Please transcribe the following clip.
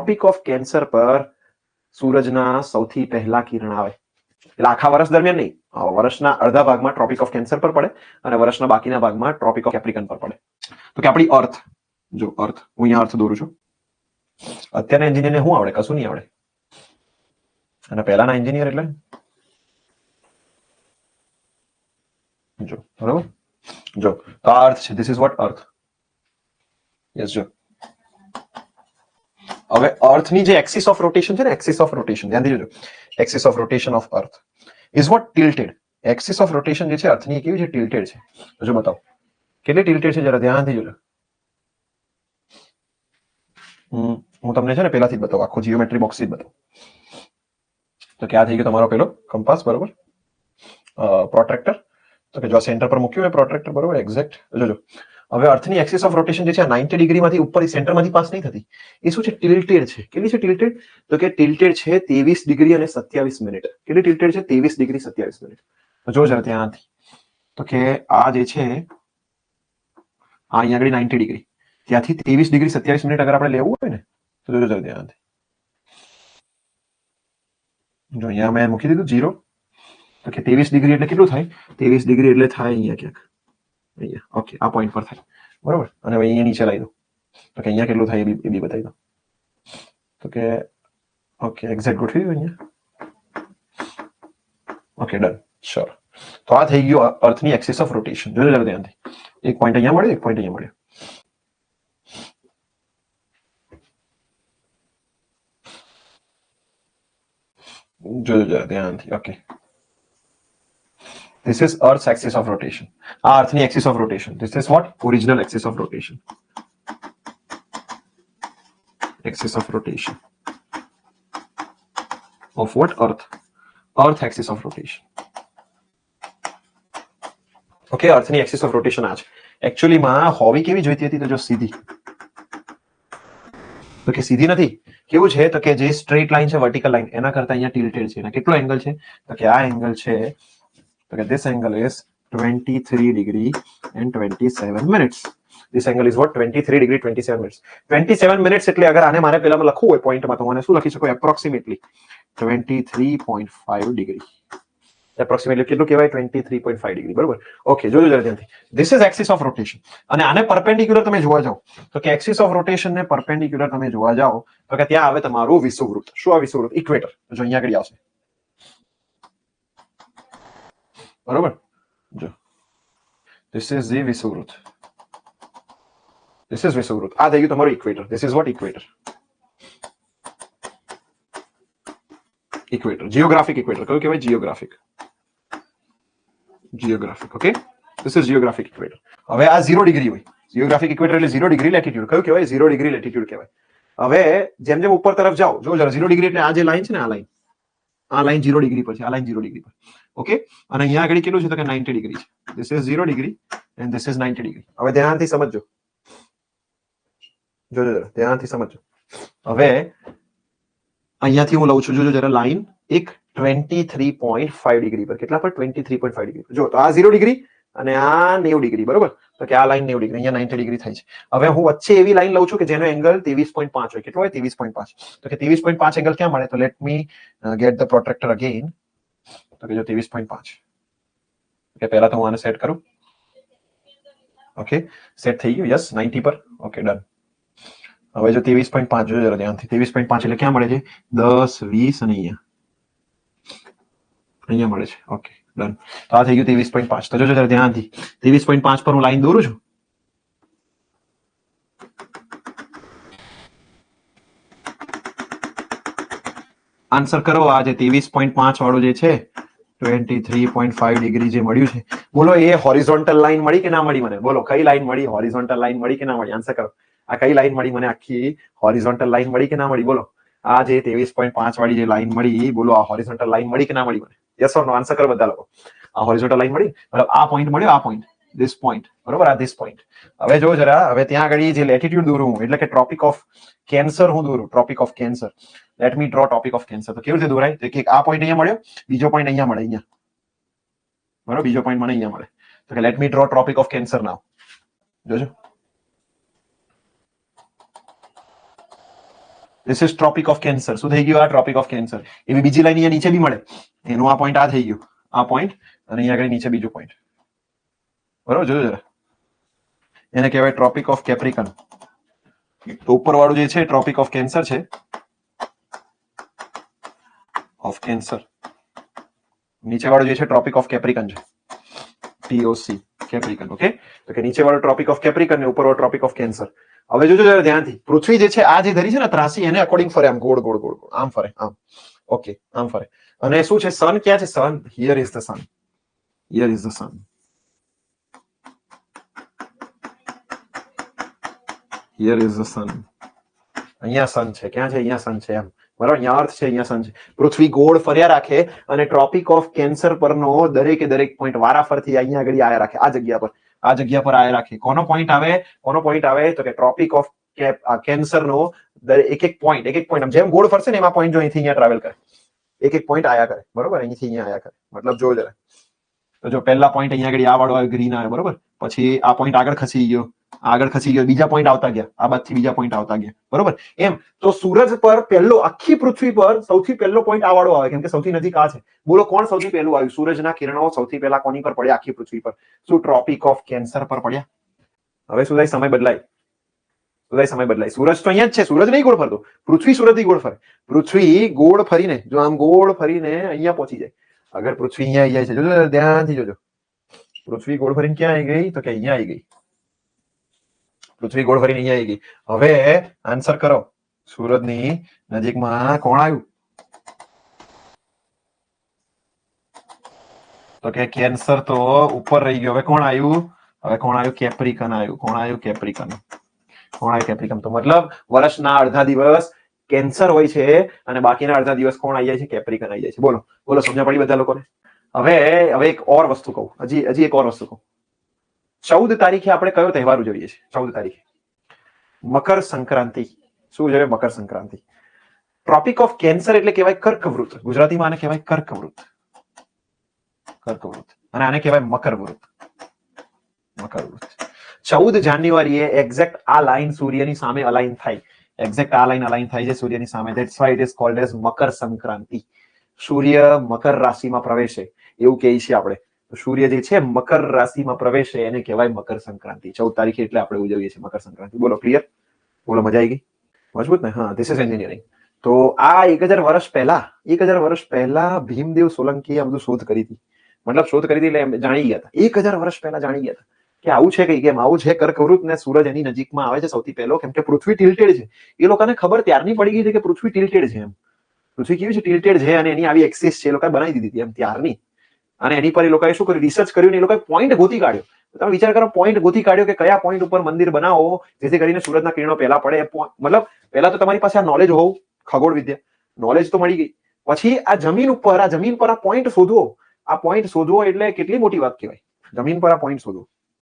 Tropic of cancer પર સૂરજના સૌથી પહેલા કિરણ આવે એટલે આખા વર્ષ દરમિયાન નહીં વર્ષના અડધા ભાગમાં ટ્રોપિક ઓફ કેન્સર પર પડે અને વર્ષના બાકીના ભાગમાં ટ્રોપિક ઓફ કેપ્રિકન પર પડે તો કે આપણી અર્થ જો અર્થ હું અહીંયા અર્થ દોરું છું અત્યારના એન્જિનિયરને શું આવડે કશું નહીં આવડે અને પહેલાના એન્જિનિયર એટલે જો બરોબર જો તો આ અર્થ છે this is what Earth yes જો હવે અર્થ ની જે એક્સિસ ઓફ રોટેશન છે ને એક્સિસ ઓફ રોટેશન ધ્યાન દેજો axis of rotation of Earth is what tilted axis of rotation જે છે અર્થ ની કેવી છે ટિલ્ટેડ છે જો બતાવો કેટલી ટિલ્ટેડ છે જરા ધ્યાનથી જોજો હું તમને છે ને પેલાથી જ બતાવું આખો જીઓમેટ્રી બોક્સ થી જ બતાવું તો કે આ થઈ ગયો તમારો પેલો કંપાસ બરોબર પ્રોટ્રેક્ટર તો કે જો સેન્ટર પર મૂક્યું હોય પ્રોટ્રેક્ટર બરોબર એક્ઝેક્ટ જોજો અવે અર્થની એક્સિસ ઓફ રોટેશન જે છે 90 ડિગ્રીમાંથી ઉપર સેન્ટરમાંથી પાસ નહી થતી એ શું છે ટિલ્ટેડ છે કેટલી છે ટિલ્ટેડ તો કે ટિલ્ટેડ છે 23 ડિગ્રી અને 27 મિનિટર એટલે ટિલ્ટેડ છે 23 ડિગ્રી 27 મિનિટ જોજો જરા ધ્યાનથી તો કે આ જે છે આ અહીંયા ગડી 90 ડિગ્રી ત્યાંથી 23 ડિગ્રી 27 મિનિટ આપણે લેવું હોય ને તો જોજો જરા ધ્યાનથી જો અહીંયા મેં મૂક્યું લીધું 0 તો કે 23 ડિગ્રી એટલે કેટલું થાય 23 ડિગ્રી એટલે થાય અહીંયા કેક અહીંયા ઓકે આ પોઈન્ટ પર થાય બરાબર અને હવે અહીંયા નીચે લાવી દો તો કે અહીંયા કેટલું થાય એ બી બતાવી દો તો કે ઓકે એક્ઝેક્ટ ગોઠવી દો અહીંયા ઓકે ડન શ્યોર તો આ થઈ ગયું અર્થની એક્સિસ ઓફ રોટેશન જોઈ લેજો ધ્યાનથી એક પોઈન્ટ અહીંયા મળ્યો એક પોઈન્ટ અહીંયા મળ્યો જોજો જરા ધ્યાનથી okay This is Earth's axis of rotation. Ah, Earth's axis of rotation. This is what? Original axis of rotation. Axis of rotation. Of what? Earth. Earth axis of rotation. Okay अर्थनी axis of rotation आज actually actually होवी केवी જોઈતી હતી તો જો સીધી તો કે સીધી નથી કેવું છે તો કે જે સ્ટ્રેટ લાઈન છે વર્ટિકલ લાઈન એના કરતા અહીંયા ટિલ્ટેડ છે એના કેટલો એંગલ છે તો કે આ એંગલ છે Okay, this angle is 23 degree and 27 minutes. This angle is what 23 degree 27 minutes. 27 minutes એટલે અગર આને મારે પેલા લખવું હોય પોઈન્ટમાં તો મને શું લખી શકો એપ્રોક્સિમેટલી 23.5 ડિગ્રી એપ્રોક્સિમેટલી કેટલું કહેવાય 23.5 ડિગ્રી બરોબર ઓકે જોજો જરા ધ્યાનથી this is axis of rotation અને આને પરપેન્ડિક્યુલર તમે જોવા જાઓ તો કે એક્સિસ ઓફ રોટેશન ને પરપેન્ડિક્યુલર તમે જોવા જાઓ તો કે ત્યાં આવે તમારું વિષુવવૃત્ત શું આ વિષુવવૃત્ત ઇક્વેટર જો અહીંયા આગળ આવશે બરોબર જો ધીસ ઇઝ ધી વિષુવવૃત્ત ધીસ ઇઝ વિષુવવૃત્ત આ થઈ ગયું તમારું equator this is what equator equator geographic equator કયું કહેવાય geographic geographic okay this is geographic equator હવે આ ઝીરો ડિગ્રી હોય જિયોગ્રાફિક ઇક્વેટર એટલે ઝીરો ડિગ્રી લેટિટ્યુડ કયું કહેવાય ઝીરો ડિગ્રી લેટિટ્યુડ કહેવાય હવે જેમ જેમ ઉપર તરફ જાઓ જો જરા ઝીરો ડિગ્રી એટલે આ જે લાઈન છે ને આ લાઈન આ લાઈન ઝીરો ડિગ્રી પર છે આ લાઈન ઝીરો ડિગ્રી પર ओके અને અહીં આગળ કેવું છે તો કે 90 ડિગ્રી છે This is 0 degree and this is 90 degree હવે ધ્યાનથી સમજો જો જો ધ્યાનથી સમજો હવે આયાથી હું લઉં છું જો જો જરા લાઇન એક 23.5 ડિગ્રી પર કેટલા પર 23.5 ડિગ્રી જો તો આ 0 ડિગ્રી અને આ 90 ડિગ્રી બરોબર તો કે આ લાઇન 90 ડિગ્રી અહીંયા 90 ડિગ્રી થાય છે હવે હું વચ્ચે એવી લાઇન લઉં છું કે જેનો એંગલ 23.5 હોય કેટલો હોય 23.5 તો કે 23.5 એંગલ કેમ મળે તો let me get the protractor again તો કે જો ત્રેવીસ પોઈન્ટ પહેલા તો હું આને સેટ કરું ઓકે સેટ થઈ ગયું યસ નાઇન્ટી પર ઓકે ડન હવે જો ત્રેવીસ પોઈન્ટ પાંચ જોજો ધ્યાનથી ત્રેવીસ પોઈન્ટ પાંચ એટલે ક્યાં મળે છે દસ વીસ અને અહીંયા અહીંયા મળે છે ઓકે ડન તો આ થઈ ગયું ત્રેવીસ પોઈન્ટ પાંચ તો જોજો જરા ધ્યાનથી ત્રેવીસ પોઈન્ટ પાંચ પર હું લાઈન દોરું છું આન્સર કરો આ જે ત્રેવીસ પોઈન્ટ પાંચ વાળો જે છે ટ્વેન્ટી ડિગ્રી જે મળ્યું છે બોલો એ હોરિઝોન્ટલ લાઈન મળી કે ના મળી મને બોલો કઈ લાઈન મળી હોરિઝોન્ટલ લાઈન મળી કે ના મળી આન્સર કરો આ કઈ લાઈન મળી મને આખી હોરિઝોન્ટલ લાઈન મળી કે ના મળી બોલો આ જે ત્રેવીસ પાંચ વાળી જે લાઈન મળી બોલો આ હોરિઝોન્ટલ લાઈન મળી કે ના મળી મને યસ ઓર નો આન્સર કરો બધા લોકો આ હોરિઝોન્ટલ લાઈન મળી મતલબ આ પોઈન્ટ મળ્યો આ પોઈન્ટ this point બરોબર આ this point હવે જો જરા હવે ત્યાં આગળ જે લેટિટ્યુડ દોરું હું એટલે કે ટ્રોપિક ઓફ કેન્સર હું દોરું tropic of cancer let me draw tropic of cancer તો કેવી રીતે દોરાય તો કે આ પોઈન્ટ અહીંયા મળ્યો બીજો પોઈન્ટ અહીંયા મળે અહીંયા બરોબર બીજો પોઈન્ટ મને અહીંયા મળે તો કે let me draw tropic of cancer now જોજો this is tropic of cancer શું થઈ ગયું આ ટ્રોપિક ઓફ કેન્સર એવી બીજી લાઈન અહીંયા નીચે બી મળે એનું આ પોઈન્ટ આ થઈ ગયું આ પોઈન્ટ અને અહીંયા આગળ નીચે બીજો પોઈન્ટ બરોબર જોજો જરા એને કહેવાય ટ્રોપિક ઓફ કેપ્રિકન ઉપર વાળું જે છે ટ્રોપિક ઓફ કેન્સર છે ઓફ કેન્સર નીચેવાળું જે છે ટ્રોપિક ઓફ કેપ્રિકન છે ટીઓસી કેપ્રિકન ઓકે તો કે નીચેવાળું ટ્રોપિક ઓફ કેપ્રિકન ને ઉપરવાળું ટ્રોપિક ઓફ કેન્સર હવે જોજો જરા ધ્યાનથી પૃથ્વી જે છે આ જે ધરી છે ને ત્રાસી એને અકોર્ડિંગ ફરે આમ ગોળ ગોળ ગોળ આમ ફરે આમ ઓકે આમ ફરે અને શું છે સન ક્યાં છે sun here is the sun here is the sun ये रेस सन અહીંયા સન છે શું છે અહીંયા સન છે એમ બરોબર અહીંયા અર્થ છે અહીંયા સન છે પૃથ્વી ગોળ ફર્યા રાખે અને ट्रॉपिक ઓફ કેન્સર પરનો દરેક દરેક પોઈન્ટ વારાફરથી અહીંયા આગળ આયા રાખે આ જગ્યા પર આ જગ્યા પર આયા રાખે કોનો પોઈન્ટ આવે ઓરો પોઈન્ટ આવે તો કે ट्रॉपिक ઓફ કે કેન્સરનો દરેક એક એક પોઈન્ટ એક એક પોઈન્ટ એમ જેમ ગોળ ફરશે ને એમાં પોઈન્ટ જો અહીંથી અહીંયા ટ્રાવેલ કરે એક એક પોઈન્ટ આયા કરે બરોબર અહીંથી અહીંયા આયા કરે મતલબ જો જરા તો જો પહેલા પોઈન્ટ અહીંયા આગળ આ વાળો આવે ગ્રીન આવે બરોબર પછી આ પોઈન્ટ આગળ ખસી ગયો अगर खसी गया दूसरा पॉइंट आता गया आ बात थी दूसरा पॉइंट आता गया बराबर एम तो सूरज पर पहलेो अखी पृथ्वी पर સૌથી પહેલો પોઈન્ટ આવળો આવે કેમ કે સૌથી નજીક આ છે બોલો કોણ સૌથી પહેલો આવી सूरज ના કિરણો સૌથી પહેલા કોની પર પડે આખી પૃથ્વી પર સુ ટ્રોપિક ઓફ કેન્સર પર પડ્યા હવે સુ ໄລ સમય બદલાય એટલે સમય બદલાય सूरज તો અહીં જ છે सूरज નહીં ગોળ ફરે પૃથ્વી સુરતી ગોળ ફરે પૃથ્વી ગોળ ફરીને જો આમ ગોળ ફરીને અહીંયા પોચી જાય अगर પૃથ્વી અહીંયા આવી જાય જો ધ્યાનથી જોજો પૃથ્વી ગોળ ફરીને ક્યાં આવી ગઈ તો કે અહીંયા આવી ગઈ પૃથ્વી ગોળ ફરીને અહીંયા આવી હવે આન્સર કરો સુરતની નજીકમાં કોણ આવ્યું તો કે કેન્સર તો ઉપર રહી ગયો હવે કોણ આવ્યું હવે કોણ આવ્યું કેપ્રિકન આવ્યું કોણ આવ્યું કેપ્રિકન કોણ આવ્યું કેપ્રિકન તો મતલબ વર્ષના અડધા દિવસ કેન્સર હોય છે અને બાકીના અડધા દિવસ કોણ આવી જાય છે કેપ્રિકન આવી જાય છે બોલો બોલો સમજણ પડી બધા લોકોને હવે હવે એક ઓર વસ્તુ કહું હજી હજી એક ઓર વસ્તુ કહું ચૌદ તારીખે આપણે કયો તહેવાર ઉજવીએ છીએ ચૌદ તારીખે મકર સંક્રાંતિ શું ઉજવે Makar Sankranti tropic of cancer એટલે કહેવાય કર્કવૃત ગુજરાતીમાં આને કહેવાય કર્કવૃત કર્કવૃત અને આને કહેવાય મકરવૃત મકરવૃત ચૌદ જાન્યુઆરીએ એક્ઝેક્ટ આ લાઈન સૂર્યની સામે અલાઈન થાય એક્ઝેક્ટ આ લાઈન અલાઈન થાય છે સૂર્યની સામે that's why it is called as Makar Sankranti સૂર્ય મકર રાશિમાં પ્રવેશે એવું કહે છે આપણે સૂર્ય જે છે મકર રાશિમાં પ્રવેશે એને કહેવાય મકર સંક્રાંતિ ચૌદ તારીખે એટલે આપણે ઉજવીએ છીએ મકર સંક્રાંતિ બોલો ક્લિયર બોલો મજા આવી ગઈ મજબૂત ને હા ધીસ ઇઝ એન્જિનિયરિંગ તો આ એક હજાર વર્ષ પહેલા એક હજાર વર્ષ પહેલા ભીમદેવ સોલંકીએ આ બધું શોધ કરી હતી મતલબ શોધ કરી હતી એટલે જાણી ગયા હતા એક હજાર વર્ષ પહેલા જાણી ગયા હતા કે આવું છે કઈ કેમ આવું છે કર્કવૃત ને સૂરજ એની નજીકમાં આવે છે સૌથી પહેલો કેમ કે પૃથ્વી ટિલ્ટેડ છે એ લોકોને ખબર ત્યારની પડી ગઈ છે કે પૃથ્વી ટિલ્ટેડ છે એમ પૃથ્વી કેવી છે ટિલ્ટેડ છે અને એની આવી એક્સિસ છે એ લોકોએ બનાવી દીધી હતી એમ ત્યારની અને એની પર એ લોકોએ શું કર્યું રિસર્ચ કર્યું ને એ લોકોએ પોઈન્ટ ગોતી કાઢ્યો તમે વિચાર કરો પોઈન્ટ ગોતી કાઢ્યો કે કયા પોઈન્ટ ઉપર મંદિર બનાવો જેથી કરીને સૂરજના કિરણો પહેલા પડે મતલબ પહેલા તો તમારી પાસે આ નોલેજ હોવું ખગોળ વિદ્યા નોલેજ તો મળી ગઈ પછી આ જમીન ઉપર આ જમીન પર આ પોઈન્ટ શોધવો આ પોઈન્ટ શોધવો એટલે કેટલી મોટી વાત કહેવાય જમીન પર આ પોઈન્ટ શોધવો